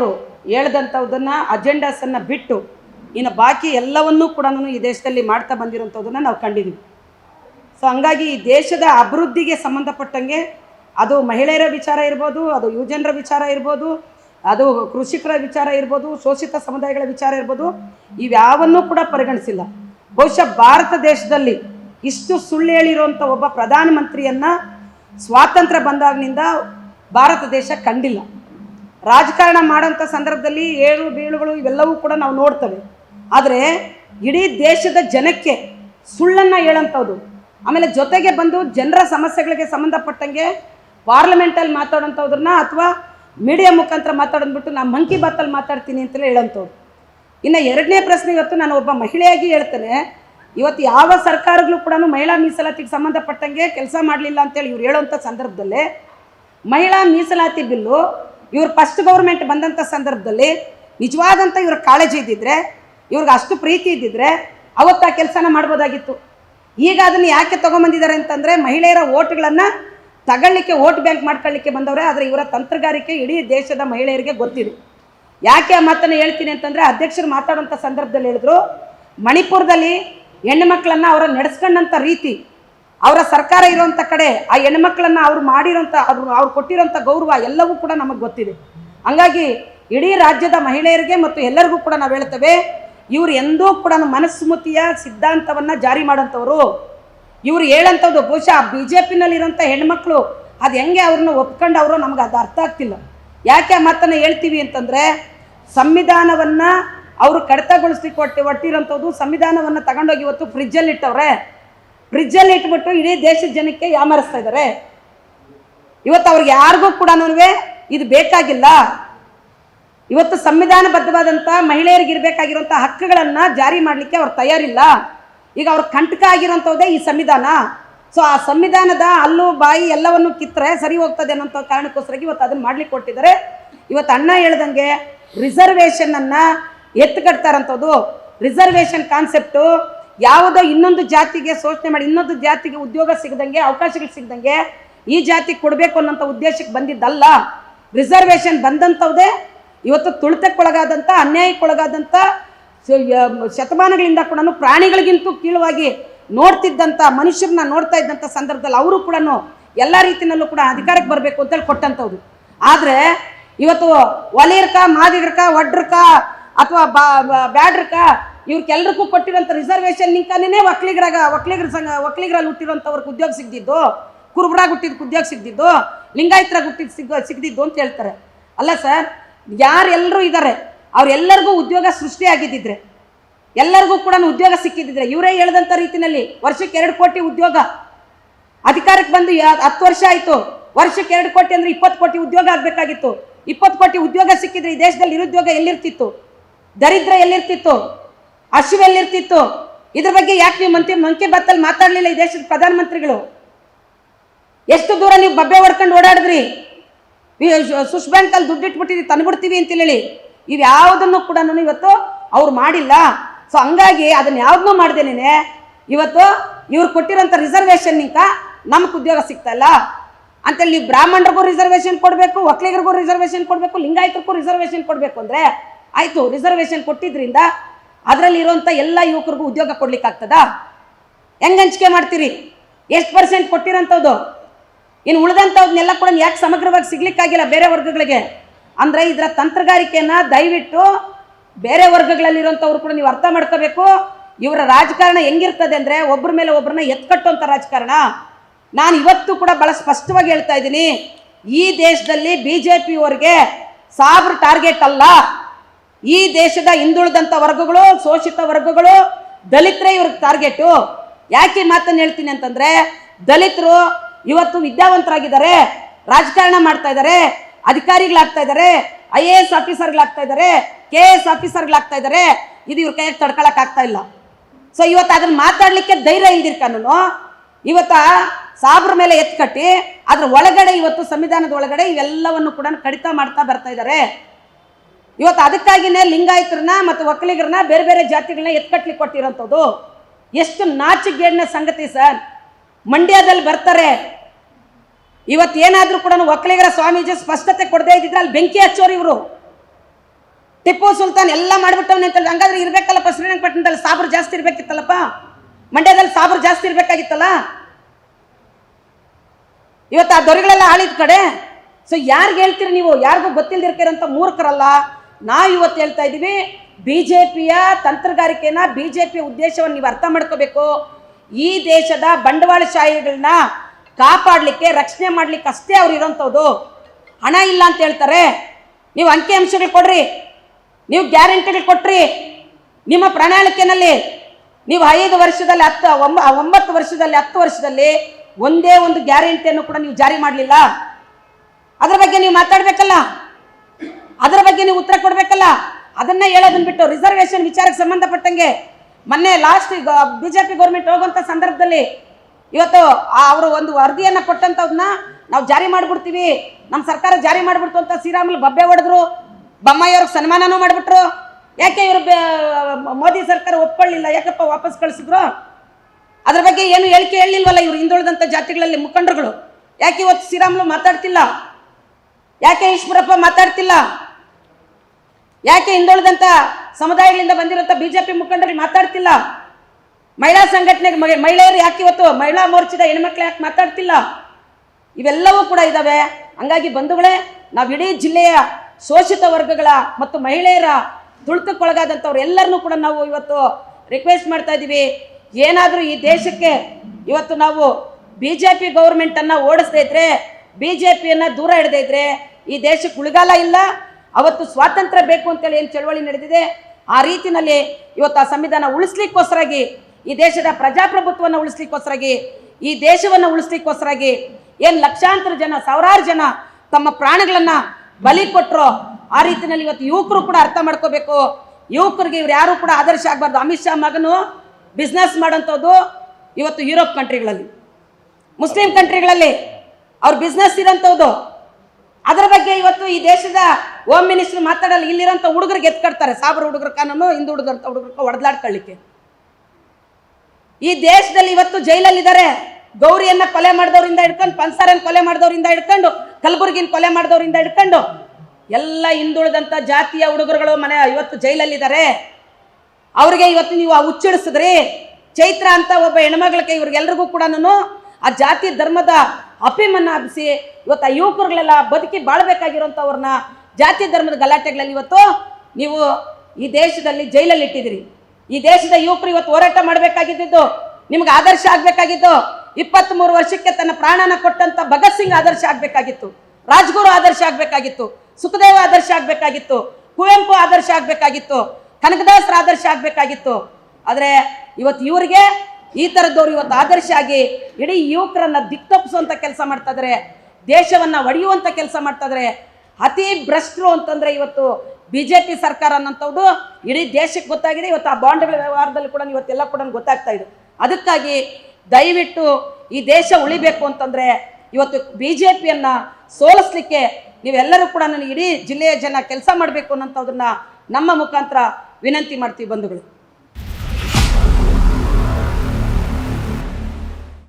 ಅವರು ಹೇಳ್ದಂಥದ್ದನ್ನು ಅಜೆಂಡಾಸನ್ನು ಬಿಟ್ಟು, ಇನ್ನು ಬಾಕಿ ಎಲ್ಲವನ್ನೂ ಕೂಡ ಈ ದೇಶದಲ್ಲಿ ಮಾಡ್ತಾ ಬಂದಿರೋಂಥದ್ದನ್ನು ನಾವು ಕಂಡಿದ್ದೀವಿ ಸೊ ಹಂಗಾಗಿ ಈ ದೇಶದ ಅಭಿವೃದ್ಧಿಗೆ ಸಂಬಂಧಪಟ್ಟಂಗೆ ಅದು ಮಹಿಳೆಯರ ವಿಚಾರ ಇರ್ಬೋದು, ಅದು ಯುವಜನರ ವಿಚಾರ ಇರ್ಬೋದು, ಅದು ಕೃಷಿಕರ ವಿಚಾರ ಇರ್ಬೋದು, ಶೋಷಿತ ಸಮುದಾಯಗಳ ವಿಚಾರ ಇರ್ಬೋದು, ಇವ್ಯಾವನ್ನೂ ಕೂಡ ಪರಿಗಣಿಸಿಲ್ಲ. ಬಹುಶಃ ಭಾರತ ದೇಶದಲ್ಲಿ ಇಷ್ಟು ಸುಳ್ಳು ಹೇಳಿರುವಂಥ ಒಬ್ಬ ಪ್ರಧಾನಮಂತ್ರಿಯನ್ನು ಸ್ವಾತಂತ್ರ್ಯ ಬಂದಾಗಿನಿಂದ ಭಾರತ ದೇಶ ಕಂಡಿಲ್ಲ. ರಾಜಕಾರಣ ಮಾಡೋಂಥ ಸಂದರ್ಭದಲ್ಲಿ ಏಳು ಬೀಳುಗಳು ಇವೆಲ್ಲವೂ ಕೂಡ ನಾವು ನೋಡ್ತೇವೆ. ಆದರೆ ಇಡೀ ದೇಶದ ಜನಕ್ಕೆ ಸುಳ್ಳನ್ನು ಹೇಳೋಂಥದ್ದು ಆಮೇಲೆ ಜೊತೆಗೆ ಬಂದು ಜನರ ಸಮಸ್ಯೆಗಳಿಗೆ ಸಂಬಂಧಪಟ್ಟಂಗೆ ಪಾರ್ಲಿಮೆಂಟಲ್ಲಿ ಮಾತಾಡೋಂಥವ್ರನ್ನ ಅಥವಾ ಮೀಡಿಯಾ ಮುಖಾಂತರ ಮಾತಾಡೋದ್ಬಿಟ್ಟು ನಾನು ಮಂಕಿ ಬಾತಲ್ಲಿ ಮಾತಾಡ್ತೀನಿ ಅಂತಲೇ ಹೇಳೋಂಥವ್ರು ಇನ್ನು ಎರಡನೇ ಪ್ರಶ್ನೆ ಇವತ್ತು ನಾನು ಒಬ್ಬ ಮಹಿಳೆಯಾಗಿ ಹೇಳ್ತೇನೆ. ಇವತ್ತು ಯಾವ ಸರ್ಕಾರಗಳು ಕೂಡ ಮಹಿಳಾ ಮೀಸಲಾತಿಗೆ ಸಂಬಂಧಪಟ್ಟಂಗೆ ಕೆಲಸ ಮಾಡಲಿಲ್ಲ ಅಂತೇಳಿ ಇವ್ರು ಹೇಳೋಂಥ ಸಂದರ್ಭದಲ್ಲೇ ಮಹಿಳಾ ಮೀಸಲಾತಿ ಬಿಲ್ಲು ಇವ್ರು ಫಸ್ಟ್ ಗೌರ್ಮೆಂಟ್ ಬಂದಂಥ ಸಂದರ್ಭದಲ್ಲಿ ನಿಜವಾದಂಥ ಇವ್ರ ಕಾಳಜಿ ಇದ್ದಿದ್ರೆ, ಇವ್ರಿಗೆ ಅಷ್ಟು ಪ್ರೀತಿ ಇದ್ದಿದ್ರೆ ಅವತ್ತು ಆ ಕೆಲಸನ ಮಾಡ್ಬೋದಾಗಿತ್ತು. ಈಗ ಅದನ್ನು ಯಾಕೆ ತೊಗೊಂಬಂದಿದ್ದಾರೆ ಅಂತಂದರೆ ಮಹಿಳೆಯರ ಓಟ್ಗಳನ್ನು ತಗೊಳ್ಳಿಕ್ಕೆ ಓಟ್ ಬ್ಯಾಂಕ್ ಮಾಡ್ಕೊಳ್ಳಿಕ್ಕೆ ಬಂದವರೇ, ಆದರೆ ಇವರ ತಂತ್ರಗಾರಿಕೆ ಇಡೀ ದೇಶದ ಮಹಿಳೆಯರಿಗೆ ಗೊತ್ತಿದೆ. ಯಾಕೆ ಆ ಮಾತನ್ನು ಹೇಳ್ತೀನಿ ಅಂತಂದರೆ ಅಧ್ಯಕ್ಷರು ಮಾತಾಡೋಂಥ ಸಂದರ್ಭದಲ್ಲಿ ಹೇಳಿದ್ರು, ಮಣಿಪುರದಲ್ಲಿ ಹೆಣ್ಣು ಮಕ್ಕಳನ್ನು ಅವರ ನಡೆಸ್ಕೊಂಡಂಥ ರೀತಿ ಅವರ ಸರ್ಕಾರ ಇರೋಂಥ ಕಡೆ ಆ ಹೆಣ್ಮಕ್ಳನ್ನು ಅವ್ರು ಮಾಡಿರೋಂಥ ಅವ್ರು ಅವ್ರು ಕೊಟ್ಟಿರೋಂಥ ಗೌರವ ಎಲ್ಲವೂ ಕೂಡ ನಮಗೆ ಗೊತ್ತಿದೆ. ಹಂಗಾಗಿ ಇಡೀ ರಾಜ್ಯದ ಮಹಿಳೆಯರಿಗೆ ಮತ್ತು ಎಲ್ಲರಿಗೂ ಕೂಡ ನಾವು ಹೇಳ್ತೇವೆ, ಇವ್ರು ಎಂದೂ ಕೂಡ ಮನಸ್ಮೃತಿಯ ಸಿದ್ಧಾಂತವನ್ನು ಜಾರಿ ಮಾಡೋಂಥವ್ರು ಇವ್ರು ಹೇಳೋಂಥದ್ದು ಬಹುಶಃ ಬಿ ಜೆ ಪಿನಲ್ಲಿರೋಂಥ ಹೆಣ್ಮಕ್ಳು, ಅದು ಹೆಂಗೆ ಅವ್ರನ್ನ ಒಪ್ಕೊಂಡವರು ನಮ್ಗೆ ಅದು ಅರ್ಥ ಆಗ್ತಿಲ್ಲ. ಯಾಕೆ ಆ ಮಾತನ್ನು ಹೇಳ್ತೀವಿ ಅಂತಂದರೆ, ಸಂವಿಧಾನವನ್ನು ಅವರು ಕಡಿತಗೊಳಿಸ್ಲಿಕ್ಕೆ ಕೊಟ್ಟು ಒಟ್ಟಿರೋಂಥದ್ದು ಸಂವಿಧಾನವನ್ನು ತಗೊಂಡೋಗಿ ಇವತ್ತು ಫ್ರಿಜ್ಜಲ್ಲಿ ಇಟ್ಟವ್ರೆ ಫ್ರಿಜ್ಜಲ್ಲಿ ಇಟ್ಬಿಟ್ಟು ಇಡೀ ದೇಶದ ಜನಕ್ಕೆ ಯಾಮರಿಸ್ತಾ ಇದ್ದಾರೆ ಇವತ್ತು ಅವ್ರಿಗೆ ಯಾರಿಗೂ ಕೂಡ ಇದು ಬೇಕಾಗಿಲ್ಲ. ಇವತ್ತು ಸಂವಿಧಾನಬದ್ಧವಾದಂಥ ಮಹಿಳೆಯರಿಗೆ ಇರಬೇಕಾಗಿರುವಂಥ ಹಕ್ಕುಗಳನ್ನು ಜಾರಿ ಮಾಡಲಿಕ್ಕೆ ಅವ್ರು ತಯಾರಿಲ್ಲ. ಈಗ ಅವ್ರ ಕಂಟಕ ಆಗಿರೋಂಥದ್ದೇ ಈ ಸಂವಿಧಾನ. ಸೊ ಆ ಸಂವಿಧಾನದ ಅಲ್ಲು ಬಾಯಿ ಎಲ್ಲವನ್ನು ಕಿತ್ತರೆ ಸರಿ ಹೋಗ್ತದೆ ಅನ್ನೋಂಥ ಕಾರಣಕ್ಕೋಸ್ಕರ ಇವತ್ತು ಅದನ್ನು ಮಾಡ್ಲಿಕ್ಕೆ ಕೊಟ್ಟಿದ್ದಾರೆ. ಇವತ್ತು ಅಣ್ಣ ಹೇಳ್ದಂಗೆ ರಿಸರ್ವೇಷನನ್ನು ಎತ್ತುಕಟ್ತಾರಂಥದ್ದು ರಿಸರ್ವೇಷನ್ ಕಾನ್ಸೆಪ್ಟು ಯಾವುದೋ ಇನ್ನೊಂದು ಜಾತಿಗೆ ಶೋಷಣೆ ಮಾಡಿ, ಇನ್ನೊಂದು ಜಾತಿಗೆ ಉದ್ಯೋಗ ಸಿಗದಂಗೆ, ಅವಕಾಶಗಳು ಸಿಗದಂಗೆ ಈ ಜಾತಿಗೆ ಕೊಡಬೇಕು ಅನ್ನೋಂಥ ಉದ್ದೇಶಕ್ಕೆ ಬಂದಿದ್ದಲ್ಲ. ರಿಸರ್ವೇಷನ್ ಬಂದಂಥವುದೇ ಇವತ್ತು ತುಳಿತಕ್ಕೊಳಗಾದಂಥ, ಅನ್ಯಾಯಕ್ಕೊಳಗಾದಂಥ ಶತಮಾನಗಳಿಂದ ಕೂಡ ಪ್ರಾಣಿಗಳಿಗಿಂತೂ ಕೀಳುವಾಗಿ ನೋಡ್ತಿದ್ದಂಥ, ಮನುಷ್ಯರನ್ನ ನೋಡ್ತಾ ಇದ್ದಂಥ ಸಂದರ್ಭದಲ್ಲಿ ಅವರು ಕೂಡ ಎಲ್ಲ ರೀತಿಯಲ್ಲೂ ಕೂಡ ಅಧಿಕಾರಕ್ಕೆ ಬರಬೇಕು ಅಂತೇಳಿ ಕೊಟ್ಟಂಥವ್ರು. ಆದರೆ ಇವತ್ತು ಒಲಿಯರ್ಕ ಮಾದಿಗರ್ಕ ಒಡ್ರಕ ಅಥವಾ ಬ್ಯಾಡ್ರಕ ಇವ್ರಿಗೆಲ್ರಿಗೂ ಕೊಟ್ಟಿರೋಂಥ ರಿಸರ್ವೇಷನ್ ನಿಂಕನೇ ಒಕ್ಕಲಿಗರಾಗ ಒಕ್ಕಲಿಗರ ಸಂಘ ಒಕ್ಕಲಿಗರಲ್ಲಿ ಹುಟ್ಟಿರೋಂಥವ್ರಿಗೆ ಉದ್ಯೋಗ ಸಿಗ್ದಿದ್ದು, ಕುರುಬರಾಗ ಹುಟ್ಟಿದ ಉದ್ಯೋಗ ಸಿಗ್ದಿದ್ದು, ಲಿಂಗಾಯತರಾಗ ಹುಟ್ಟಿದ ಸಿಗ್, ಸಿಗ್ದಿದ್ದು ಅಂತ ಹೇಳ್ತಾರೆ. ಅಲ್ಲ ಸರ್ ಯಾರೆಲ್ಲರೂ ಇದ್ದಾರೆ ಅವ್ರೆಲ್ಲರಿಗೂ ಉದ್ಯೋಗ ಸೃಷ್ಟಿಯಾಗಿದ್ದಿದ್ರೆ, ಎಲ್ಲರಿಗೂ ಕೂಡ ಉದ್ಯೋಗ ಸಿಕ್ಕಿದ್ದಿದ್ರೆ, ಇವರೇ ಹೇಳಿದಂಥ ರೀತಿಯಲ್ಲಿ ವರ್ಷಕ್ಕೆ ಎರಡು ಕೋಟಿ ಉದ್ಯೋಗ. ಅಧಿಕಾರಕ್ಕೆ ಬಂದು ಹತ್ತು ವರ್ಷ ಆಯಿತು, ವರ್ಷಕ್ಕೆ ಎರಡು ಕೋಟಿ ಅಂದರೆ ಇಪ್ಪತ್ತು ಕೋಟಿ ಉದ್ಯೋಗ ಆಗಬೇಕಾಗಿತ್ತು. ಇಪ್ಪತ್ತು ಕೋಟಿ ಉದ್ಯೋಗ ಸಿಕ್ಕಿದ್ರೆ ಈ ದೇಶದಲ್ಲಿ ನಿರುದ್ಯೋಗ ಎಲ್ಲಿರ್ತಿತ್ತು? ದರಿದ್ರ ಎಲ್ಲಿರ್ತಿತ್ತು? ಹಸಿವು ಎಲ್ಲಿರ್ತಿತ್ತು ಇದ್ರ ಬಗ್ಗೆ ಯಾಕೆ ನೀವು ಮಂತ್ರಿ ಮಂಕೆ ಬತ್ತಲ್ಲಿ ಮಾತಾಡಲಿಲ್ಲ ಈ ದೇಶದ ಪ್ರಧಾನಮಂತ್ರಿಗಳು? ಎಷ್ಟು ದೂರ ನೀವು ಬಬ್ಬೆ ಹೊಡ್ಕೊಂಡು ಓಡಾಡಿದ್ರಿ? ಸುಶ್ ಬ್ಯಾಂಕಲ್ಲಿ ದುಡ್ಡು ಇಟ್ಬಿಟ್ಟಿದ್ರಿ ತಂದ್ಬಿಡ್ತೀವಿ ಅಂತ ಹೇಳಿ ಇವು ಯಾವುದನ್ನು ಕೂಡ ಇವತ್ತು ಅವ್ರು ಮಾಡಿಲ್ಲ. ಸೊ ಹಂಗಾಗಿ ಅದನ್ನ ಯಾವ್ದನ್ನೂ ಮಾಡ್ದೇನೆ ಇವತ್ತು ಇವ್ರು ಕೊಟ್ಟಿರೋಂಥ ರಿಸರ್ವೇಷನ್ ನಿಂತ ನಮ್ಗೆ ಉದ್ಯೋಗ ಸಿಗ್ತಾ ಇಲ್ಲ. ಅಂತೇಳಿ ನೀವು ಬ್ರಾಹ್ಮಣರಿಗೂ ರಿಸರ್ವೇಷನ್ ಕೊಡಬೇಕು ಒಕ್ಕಲಿಗರಿಗೂ ರಿಸರ್ವೇಷನ್ ಕೊಡಬೇಕು, ಲಿಂಗಾಯತರಿಗೂ ರಿಸರ್ವೇಷನ್ ಕೊಡಬೇಕು ಅಂದರೆ ಆಯಿತು ರಿಸರ್ವೇಷನ್ ಕೊಟ್ಟಿದ್ರಿಂದ ಅದರಲ್ಲಿ ಇರುವಂಥ ಎಲ್ಲ ಯುವಕರಿಗೂ ಉದ್ಯೋಗ ಕೊಡ್ಲಿಕ್ಕೆ ಆಗ್ತದಾ ಹೆಂಗೆ ಹಂಚಿಕೆ ಮಾಡ್ತೀರಿ? ಎಷ್ಟು ಪರ್ಸೆಂಟ್ ಕೊಟ್ಟಿರೋಂಥದ್ದು? ಇನ್ನು ಉಳಿದಂಥವ್ನೆಲ್ಲ ಕೂಡ ಯಾಕೆ ಸಮಗ್ರವಾಗಿ ಸಿಗ್ಲಿಕ್ಕಾಗಿಲ್ಲ ಬೇರೆ ವರ್ಗಗಳಿಗೆ? ಅಂದರೆ ಇದರ ತಂತ್ರಗಾರಿಕೆಯನ್ನು ದಯವಿಟ್ಟು ಬೇರೆ ವರ್ಗಗಳಲ್ಲಿರುವಂಥವ್ರು ಕೂಡ ನೀವು ಅರ್ಥ ಮಾಡ್ಕೋಬೇಕು. ಇವರ ರಾಜಕಾರಣ ಹೆಂಗಿರ್ತದೆ ಅಂದರೆ ಒಬ್ಬರ ಮೇಲೆ ಒಬ್ಬರನ್ನ ಎತ್ಕಟ್ಟುವಂಥ ರಾಜಕಾರಣ. ನಾನು ಇವತ್ತು ಕೂಡ ಭಾಳ ಸ್ಪಷ್ಟವಾಗಿ ಹೇಳ್ತಾ ಇದ್ದೀನಿ. ಈ ದೇಶದಲ್ಲಿ ಬಿ ಜೆ ಪಿಯವರಿಗೆ ಸಾವಿರ ಟಾರ್ಗೆಟ್ ಅಲ್ಲ. ಈ ದೇಶದ ಹಿಂದುಳಿದಂಥ ವರ್ಗಗಳು, ಶೋಷಿತ ವರ್ಗಗಳು, ದಲಿತರೇ ಇವ್ರಿಗೆ ಟಾರ್ಗೆಟು ಯಾಕೆ ಮಾತನ್ನು ಹೇಳ್ತೀನಿ ಅಂತಂದರೆ, ದಲಿತರು ಇವತ್ತು ವಿದ್ಯಾವಂತರಾಗಿದ್ದಾರೆ, ರಾಜಕಾರಣ ಮಾಡ್ತಾ ಇದ್ದಾರೆ, ಅಧಿಕಾರಿಗಳಾಗ್ತಾ ಇದ್ದಾರೆ ಐ ಎ ಎಸ್ ಆಫೀಸರ್ಗಳಾಗ್ತಾ ಇದ್ದಾರೆ ಕೆ ಎಸ್ ಆಫೀಸರ್ಗಳಾಗ್ತಾ ಇದ್ದಾರೆ, ಇದು ಇವ್ರ ಕೈಯಾಗ ತಡ್ಕೊಳಕ್ಕಾಗ್ತಾ ಇಲ್ಲ. ಸೊ ಇವತ್ತು ಅದನ್ನು ಮಾತಾಡಲಿಕ್ಕೆ ಧೈರ್ಯ ಇಲ್ದಿರ್ಕ ಕಾನೂನು, ಇವತ್ತು ಸಾಬ್ರ ಮೇಲೆ ಎತ್ಕಟ್ಟಿ ಅದ್ರ ಒಳಗಡೆ ಇವತ್ತು ಸಂವಿಧಾನದ ಒಳಗಡೆ ಇವೆಲ್ಲವನ್ನು ಕೂಡ ಕಡಿತ ಮಾಡ್ತಾ ಬರ್ತಾ ಇದ್ದಾರೆ. ಇವತ್ತು ಅದಕ್ಕಾಗಿನೇ ಲಿಂಗಾಯತರನ್ನ ಮತ್ತು ಒಕ್ಕಲಿಗರನ್ನ ಬೇರೆ ಬೇರೆ ಜಾತಿಗಳನ್ನ ಎತ್ಕಟ್ಲಿಕ್ಕೆ ಕೊಟ್ಟಿರೋಂಥದ್ದು. ಎಷ್ಟು ನಾಚಿಗೇಡಿನ ಸಂಗತಿ ಸರ್. ಮಂಡ್ಯದಲ್ಲಿ ಬರ್ತಾರೆ. ಇವತ್ತು ಏನಾದರೂ ಕೂಡ ಒಕ್ಕಲಿಗರ ಸ್ವಾಮೀಜಿ ಸ್ಪಷ್ಟತೆ ಕೊಡದೇ ಇದ್ದಿದ್ರೆ ಅಲ್ಲಿ ಬೆಂಕಿ ಹಚ್ಚೋರು ಇವರು. ಟಿಪ್ಪು ಸುಲ್ತಾನ್ ಎಲ್ಲ ಮಾಡ್ಬಿಟ್ಟವನೆ ಅಂತ ಹಂಗಾದ್ರೆ ಇರಬೇಕಲ್ಲಪ್ಪ ಶ್ರೀರಂಗಪಟ್ಟಣದಲ್ಲಿ ಸಾಬ್ರು ಜಾಸ್ತಿ ಇರಬೇಕಿತ್ತಲ್ಲಪ್ಪ? ಮಂಡ್ಯದಲ್ಲಿ ಸಾಬ್ರು ಜಾಸ್ತಿ ಇರಬೇಕಾಗಿತ್ತಲ್ಲ? ಇವತ್ತು ಆ ದೊರೆಗಳೆಲ್ಲ ಆಳಿದ ಕಡೆ. ಸೊ ಯಾರಿಗೆ ಹೇಳ್ತೀರಿ ನೀವು? ಯಾರಿಗೂ ಗೊತ್ತಿಲ್ಲದಿರ್ತೀರಂತ ಮೂರ್ಖರಲ್ಲ. ನಾವು ಇವತ್ತು ಹೇಳ್ತಾ ಇದ್ದೀವಿ ಬಿ ಜೆ ಪಿಯ ತಂತ್ರಗಾರಿಕೆನ ಬಿ ಜೆ ಪಿ ಉದ್ದೇಶವನ್ನು ನೀವು ಅರ್ಥ ಮಾಡ್ಕೋಬೇಕು. ಈ ದೇಶದ ಬಂಡವಾಳಶಾಹಿಗಳನ್ನ ಕಾಪಾಡಲಿಕ್ಕೆ, ರಕ್ಷಣೆ ಮಾಡಲಿಕ್ಕೆ ಅಷ್ಟೇ ಅವ್ರು ಇರೋಂಥದ್ದು ಹಣ ಇಲ್ಲ ಅಂತ ಹೇಳ್ತಾರೆ. ನೀವು ಅಂಕಿ ಅಂಶಗಳು ಕೊಡ್ರಿ, ನೀವು ಗ್ಯಾರಂಟಿಗಳು ಕೊಟ್ರಿ, ನಿಮ್ಮ ಪ್ರಣಾಳಿಕೆನಲ್ಲಿ ನೀವು ಐದು ವರ್ಷದಲ್ಲಿ ಹತ್ತು, ಒಂಬ, ಒಂಬತ್ತು ವರ್ಷದಲ್ಲಿ, ಹತ್ತು ವರ್ಷದಲ್ಲಿ ಒಂದೇ ಒಂದು ಗ್ಯಾರಂಟಿಯನ್ನು ಕೂಡ ನೀವು ಜಾರಿ ಮಾಡಲಿಲ್ಲ. ಅದರ ಬಗ್ಗೆ ನೀವು ಮಾತಾಡ್ಬೇಕಲ್ಲ? ಅದರ ಬಗ್ಗೆ ನೀವು ಉತ್ತರ ಕೊಡಬೇಕಲ್ಲ? ಅದನ್ನ ಹೇಳೋದನ್ನ ಬಿಟ್ಟು ರಿಸರ್ವೇಶನ್ ವಿಚಾರಕ್ಕೆ ಸಂಬಂಧಪಟ್ಟಂಗೆ ಮೊನ್ನೆ ಲಾಸ್ಟ್ ಬಿಜೆಪಿ ಗೌರ್ಮೆಂಟ್ ಹೋಗುವಂಥ ಸಂದರ್ಭದಲ್ಲಿ ಇವತ್ತು ಅವರು ಒಂದು ವರದಿಯನ್ನು ಕೊಟ್ಟಂತವ್ದನ್ನ ನಾವು ಜಾರಿ ಮಾಡ್ಬಿಡ್ತೀವಿ. ನಮ್ಮ ಸರ್ಕಾರ ಜಾರಿ ಮಾಡ್ಬಿಡ್ತು ಅಂತ ಶ್ರೀರಾಮುಲು ಬಬ್ಬೆ ಹೊಡೆದ್ರು. ಬೊಮ್ಮಾಯಿ ಅವ್ರಿಗೆ ಸನ್ಮಾನನೂ ಮಾಡ್ಬಿಟ್ರು. ಯಾಕೆ ಇವರು ಮೋದಿ ಸರ್ಕಾರ ಒಪ್ಕೊಳ್ಳಿಲ್ಲ? ಯಾಕಪ್ಪ ವಾಪಸ್ ಕಳಿಸಿದ್ರು? ಅದ್ರ ಬಗ್ಗೆ ಏನು ಹೇಳಿಕೆ ಹೇಳಿಲ್ವಲ್ಲ ಇವರು ಹಿಂದುಳಿದಂಥ ಜಾತಿಗಳಲ್ಲಿ ಮುಖಂಡರುಗಳು? ಯಾಕೆ ಇವತ್ತು ಶ್ರೀರಾಮುಲು ಮಾತಾಡ್ತಿಲ್ಲ? ಯಾಕೆ ಈಶ್ವರಪ್ಪ ಮಾತಾಡ್ತಿಲ್ಲ? ಯಾಕೆ ಹಿಂದುಳಿದಂಥ ಸಮುದಾಯಗಳಿಂದ ಬಂದಿರುವಂಥ ಬಿಜೆಪಿ ಮುಖಂಡರು ಮಾತಾಡ್ತಿಲ್ಲ? ಮಹಿಳಾ ಸಂಘಟನೆ ಮಹಿಳೆಯರು ಯಾಕೆ ಇವತ್ತು ಮಹಿಳಾ ಮೋರ್ಚಾದ ಹೆಣ್ಮಕ್ಳು ಯಾಕೆ ಮಾತಾಡ್ತಿಲ್ಲ? ಇವೆಲ್ಲವೂ ಕೂಡ ಇದ್ದಾವೆ ಹಂಗಾಗಿ ಬಂಧುಗಳೇ, ನಾವು ಇಡೀ ಜಿಲ್ಲೆಯ ಶೋಷಿತ ವರ್ಗಗಳ ಮತ್ತು ಮಹಿಳೆಯರ ತುಳಿತಕ್ಕೊಳಗಾದಂಥವ್ರು ಎಲ್ಲರನ್ನೂ ಕೂಡ ನಾವು ಇವತ್ತು ರಿಕ್ವೆಸ್ಟ್ ಮಾಡ್ತಾ ಇದ್ದೀವಿ ಏನಾದರೂ ಈ ದೇಶಕ್ಕೆ ಇವತ್ತು ನಾವು ಬಿ ಜೆ ಪಿ ಗೌರ್ಮೆಂಟನ್ನು ಓಡಿಸದೇ ಇದ್ರೆ ಬಿ ಜೆ ಪಿಯನ್ನು ದೂರ ಇಡದೇ ಇದ್ರೆ ಈ ದೇಶಕ್ಕೆ ಉಳಿಗಾಲ ಇಲ್ಲ ಅವತ್ತು ಸ್ವಾತಂತ್ರ್ಯ ಬೇಕು ಅಂತೇಳಿ ಏನು ಚಳವಳಿ ನಡೆದಿದೆ? ಆ ರೀತಿಯಲ್ಲಿ ಇವತ್ತು ಆ ಸಂವಿಧಾನ ಉಳಿಸ್ಲಿಕ್ಕೋಸ್ಕರಾಗಿ ಈ ದೇಶದ ಪ್ರಜಾಪ್ರಭುತ್ವವನ್ನು ಉಳಿಸ್ಲಿಕ್ಕೋಸ್ಕರಾಗಿ ಈ ದೇಶವನ್ನು ಉಳಿಸ್ಲಿಕ್ಕೋಸ್ಕರಾಗಿ ಏನು ಲಕ್ಷಾಂತರ ಜನ, ಸಾವಿರಾರು ಜನ ತಮ್ಮ ಪ್ರಾಣಗಳನ್ನು ಬಲಿ ಕೊಟ್ಟರು ಆ ರೀತಿಯಲ್ಲಿ ಇವತ್ತು ಯುವಕರು ಕೂಡ ಅರ್ಥ ಮಾಡ್ಕೋಬೇಕು. ಯುವಕರಿಗೆ ಇವ್ರು ಯಾರು ಕೂಡ ಆದರ್ಶ ಆಗಬಾರ್ದು. ಅಮಿತ್ ಶಾ ಮಗನು ಬಿಸ್ನೆಸ್ ಮಾಡೋಂಥದ್ದು ಇವತ್ತು ಯುರೋಪ್ ಕಂಟ್ರಿಗಳಲ್ಲಿ ಮುಸ್ಲಿಂ ಕಂಟ್ರಿಗಳಲ್ಲಿ ಅವ್ರ ಬಿಸ್ನೆಸ್ ಇರೋಂಥದ್ದು ಅದರ ಬಗ್ಗೆ ಇವತ್ತು ಈ ದೇಶದ ಹೋಮ್ ಮಿನಿಸ್ಟರ್ ಮಾತಾಡಲ್ಲ ಇಲ್ಲಿರೋಂಥ ಹುಡುಗರಿಗೆ ಎತ್ಕಡ್ತಾರೆ ಸಾಬ್ರ ಹುಡುಗರ ಕಾನೂನು, ಹಿಂದೂ ಹುಡುಗರ ಹುಡುಗರ ಹೊಡೆದಾಡ್ಕೊಳ್ಳಿಕ್ಕೆ ಈ ದೇಶದಲ್ಲಿ ಇವತ್ತು ಜೈಲಲ್ಲಿದ್ದಾರೆ. ಗೌರಿಯನ್ನ ಕೊಲೆ ಮಾಡಿದವರಿಂದ ಹಿಡ್ಕೊಂಡು, ಪನ್ಸಾರನ್ ಕೊಲೆ ಮಾಡಿದವರಿಂದ ಹಿಡ್ಕೊಂಡು, ಕಲಬುರ್ಗಿನ ಕೊಲೆ ಮಾಡಿದವರಿಂದ ಹಿಡ್ಕೊಂಡು, ಎಲ್ಲ ಹಿಂದುಳಿದಂಥ ಜಾತಿಯ ಹುಡುಗರುಗಳು ಮನೆ ಇವತ್ತು ಜೈಲಲ್ಲಿದ್ದಾರೆ. ಅವ್ರಿಗೆ ಇವತ್ತು ನೀವು ಆ ಹುಚ್ಚಿಡಿಸಿದ್ರಿ. ಚೈತ್ರ ಅಂತ ಒಬ್ಬ ಹೆಣ್ಮಗಳಿಗೆ ಇವ್ರಿಗೆಲ್ರಿಗೂ ಕೂಡ ಆ ಜಾತಿ ಧರ್ಮದ ಅಪಿಮನ್ನ ಹಬ್ಬಿಸಿ ಇವತ್ತು ಆ ಯುವಕರುಗಳೆಲ್ಲ ಬದುಕಿ ಬಾಳ್ಬೇಕಾಗಿರೋಂಥವ್ರನ್ನ ಜಾತಿ ಧರ್ಮದ ಗಲಾಟೆಗಳಲ್ಲಿ ಇವತ್ತು ನೀವು ಈ ದೇಶದಲ್ಲಿ ಜೈಲಲ್ಲಿ ಇಟ್ಟಿದ್ದೀರಿ. ಈ ದೇಶದ ಯುವಕರು ಇವತ್ತು ಹೋರಾಟ ಮಾಡಬೇಕಾಗಿದ್ದು, ನಿಮ್ಗೆ ಆದರ್ಶ ಆಗಬೇಕಾಗಿತ್ತು ಇಪ್ಪತ್ತ್ ಮೂರು ವರ್ಷಕ್ಕೆ ತನ್ನ ಪ್ರಾಣನ ಕೊಟ್ಟಂತ ಭಗತ್ ಸಿಂಗ್ ಆದರ್ಶ ಆಗ್ಬೇಕಾಗಿತ್ತು. ರಾಜ್ಗುರು ಆದರ್ಶ ಆಗ್ಬೇಕಾಗಿತ್ತು. ಸುಖದೇವ ಆದರ್ಶ ಆಗ್ಬೇಕಾಗಿತ್ತು. ಕುವೆಂಪು ಆದರ್ಶ ಆಗ್ಬೇಕಾಗಿತ್ತು. ಕನಕದಾಸರ ಆದರ್ಶ ಆಗ್ಬೇಕಾಗಿತ್ತು. ಆದರೆ ಇವತ್ತು ಇವರಿಗೆ ಈ ಥರದವ್ರು ಇವತ್ತು ಆದರ್ಶ ಆಗಿ ಇಡೀ ಯುವಕರನ್ನ ದಿಕ್ತಪ್ಪಿಸುವಂತ ಕೆಲಸ ಮಾಡ್ತಾ ದೇಶವನ್ನು ದೇಶವನ್ನ ಒಡೆಯುವಂತ ಕೆಲಸ ಮಾಡ್ತಾ ಇದ್ದಾರೆ ಅತಿ ಭ್ರಷ್ಟರು ಅಂತಂದ್ರೆ ಇವತ್ತು ಬಿಜೆಪಿ ಸರ್ಕಾರ ಅನ್ನೋಂಥವ್ದು ಇಡೀ ದೇಶಕ್ಕೆ ಗೊತ್ತಾಗಿದೆ. ಇವತ್ತು ಆ ಬಾಂಡ್ಗಳ ವ್ಯವಹಾರದಲ್ಲಿ ಕೂಡ ಇವತ್ತೆಲ್ಲ ಕೂಡ ಗೊತ್ತಾಗ್ತಾ ಇದೆ. ಅದಕ್ಕಾಗಿ ದಯವಿಟ್ಟು ಈ ದೇಶ ಉಳಿಬೇಕು ಅಂತಂದ್ರೆ ಇವತ್ತು ಬಿ ಜೆ ಪಿಯನ್ನು ಸೋಲಿಸ್ಲಿಕ್ಕೆ ನೀವೆಲ್ಲರೂ ಕೂಡ ನನಗೆ ಇಡೀ ಜಿಲ್ಲೆಯ ಜನ ಕೆಲಸ ಮಾಡಬೇಕು ಅನ್ನೋಂಥದ್ದನ್ನ ನಮ್ಮ ಮುಖಾಂತರ ವಿನಂತಿ ಮಾಡ್ತೀವಿ ಬಂಧುಗಳು.